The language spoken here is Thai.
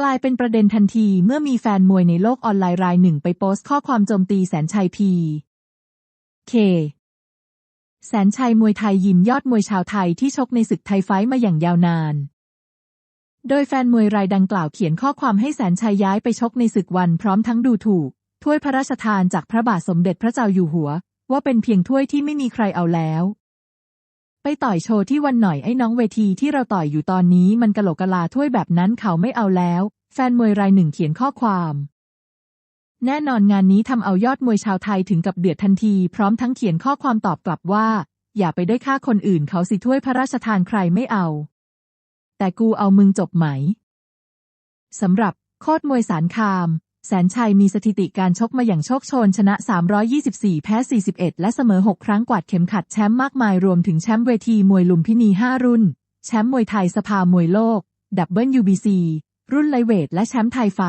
กลายเป็นประเด็นทันทีเมื่อมีแฟนมวยในโลกออนไลน์รายหนึ่งไปโพสต์ข้อความโจมตีแสนชัยพี เค แสนชัยมวยไทยยิมยอดมวยชาวไทยที่ชกในศึกไทยไฟมาอย่างยาวนาน โดยแฟนมวยรายดังกล่าวเขียนข้อความให้แสนชัยย้ายไปชกในศึกวันพร้อมทั้งดูถูก ถ้วยพระราชทานจากพระบาทสมเด็จพระเจ้าอยู่หัว ว่าเป็นเพียงถ้วยที่ไม่มีใครเอาแล้ว ไปต่อยโชว์ที่วันหน่อยไอ้น้องเวทีที่เราต่อยอยู่ตอนนี้มันกะโหลกกะลาถ้วยแบบนั้นเขาไม่เอาแล้ว แฟนมวยรายหนึ่งเขียนข้อความ แน่นอนงานนี้ทำเอายอดมวยชาวไทยถึงกับเดือดทันที พร้อมทั้งเขียนข้อความตอบกลับว่า อย่าไปได้ค่าคนอื่นเขาสิถ้วยพระราชทานใครไม่เอา แต่กูเอามึงจบไหมสำหรับโคตรมวยสารคาม แสนชัยมีสถิติการชกมาอย่างโชคโชน ชนะ 324 แพ้ 41 และเสมอ 6 ครั้งกวาดเข็มขัดแชมป์มากมายรวมถึงแชมป์เวทีมวยลุมพินี 5 รุ่น แชมป์มวยไทยสภามวยโลก WBC รุ่นไลเวทและแชมป์ไทยไฟ